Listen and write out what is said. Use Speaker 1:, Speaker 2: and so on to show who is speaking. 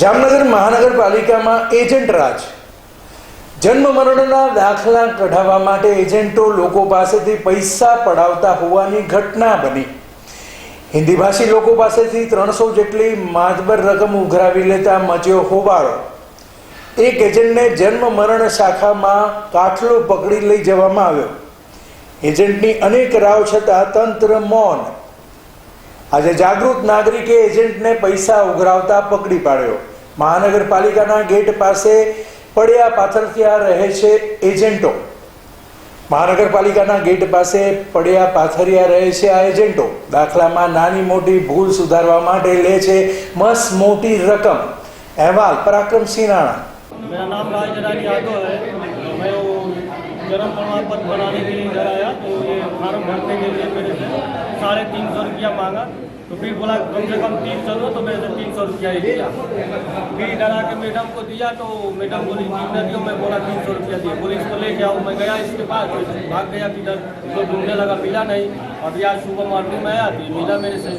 Speaker 1: જામનગર મહાનગરપાલિકામાં એજન્ટ રાજ. જન્મ મરણના દાખલા કઢાવવા માટે એજન્ટો લોકો પાસેથી પૈસા પડાવતા હોવાની ઘટના બની. હિન્દી ભાષી લોકો પાસેથી ત્રણસો જેટલી માતબર રકમ ઉઘરાવી લેતા મચ્યો હોબાળો. એક એજન્ટને જન્મ મરણ શાખામાં કાઠલો પકડી લઈ જવામાં આવ્યો. એજન્ટની અનેક રાવ છતાં તંત્ર મૌન. આજે જાગૃત નાગરિકે એજન્ટને પૈસા ઉઘરાવતા પકડી પાડ્યો મહાનગરપાલિકાના ગેટ પાસે પડ્યા પાથરથિયા રહે છે એજન્ટો મહાનગરપાલિકાના ગેટ પાસે પડ્યા પાથરિયા રહે છે આ એજન્ટો દાખલામાં નાની મોટી ભૂલ સુધારવા માટે લે છે મસ મોટી રકમ અહેવાલ પરાક્રમસિંહ રાણા
Speaker 2: मेरा नाम राज रानी यादव है मैं वो जन्म प्रमाण पत्र बनाने के लिए इधर आया तो ये फॉर्म भरने के लिए मेरे से साढ़े तीन सौ रुपया मांगा तो फिर बोला, कम से कम तीन सौ दो तो मेरे से तीन सौ रुपया ही दिया। फिर डरा के मैडम को दिया तो मैडम बोली कितना दियो, मैं बोला, तीन सौ रुपया दिया बोली, इसको ले आओ मैं गया इसके पास तो भाग गया किधर तो ढूँढने लगा, मिला नहीं। और आज सुबह मॉर्निंग में आया तो मिला मेरे से।